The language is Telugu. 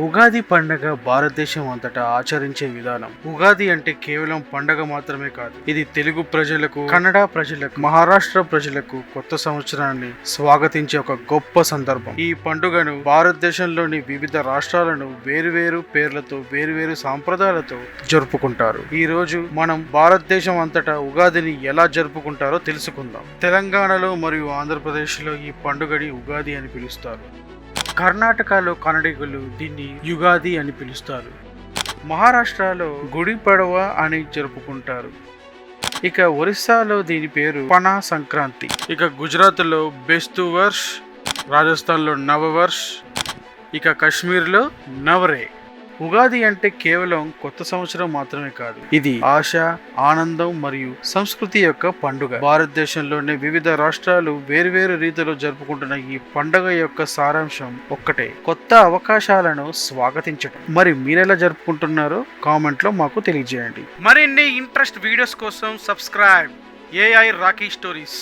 ఉగాది పండగ భారతదేశం అంతటా ఆచరించే విధానం. ఉగాది అంటే కేవలం పండగ మాత్రమే కాదు ఇది తెలుగు ప్రజలకు కన్నడ ప్రజలకు మహారాష్ట్ర ప్రజలకు కొత్త సంవత్సరాన్ని స్వాగతించే ఒక గొప్ప సందర్భం. ఈ పండుగను భారతదేశంలోని వివిధ రాష్ట్రాలను వేరువేరు పేర్లతో వేరువేరు సాంప్రదాయాలతో జరుపుకుంటారు. ఈ రోజు మనం భారతదేశం అంతటా ఉగాదిని ఎలా జరుపుకుంటారో తెలుసుకుందాం. తెలంగాణలో మరియు ఆంధ్రప్రదేశ్లో ఈ పండుగని ఉగాది అని పిలుస్తారు. కర్ణాటకలో కన్నడిగులు దీన్ని యుగాది అని పిలుస్తారు. మహారాష్ట్రలో గుడి పడవ అని జరుపుకుంటారు. ఇక ఒరిస్సాలో దీని పేరు పనా సంక్రాంతి. ఇక గుజరాత్లో బెస్తు వర్ష్ రాజస్థాన్లో నవవర్ష్ ఇక కాశ్మీర్లో నవరే ఉగాది అంటే కేవలం కొత్త సంవత్సరం మాత్రమే కాదు. ఇది ఆశ ఆనందం మరియు సంస్కృతి యొక్క పండుగ. భారతదేశంలోని వివిధ రాష్ట్రాలు వేరువేరు రీతిలో జరుపుకుంటున్న ఈ పండుగ యొక్క సారాంశం ఒక్కటే. కొత్త అవకాశాలను స్వాగతించడం మరి మీరెలా జరుపుకుంటున్నారో కామెంట్లో మాకు తెలియజేయండి. మరిన్ని ఇంట్రెస్ట్ వీడియోస్ కోసం సబ్స్క్రైబ్ ఏఐ రాకీ స్టోరీస్.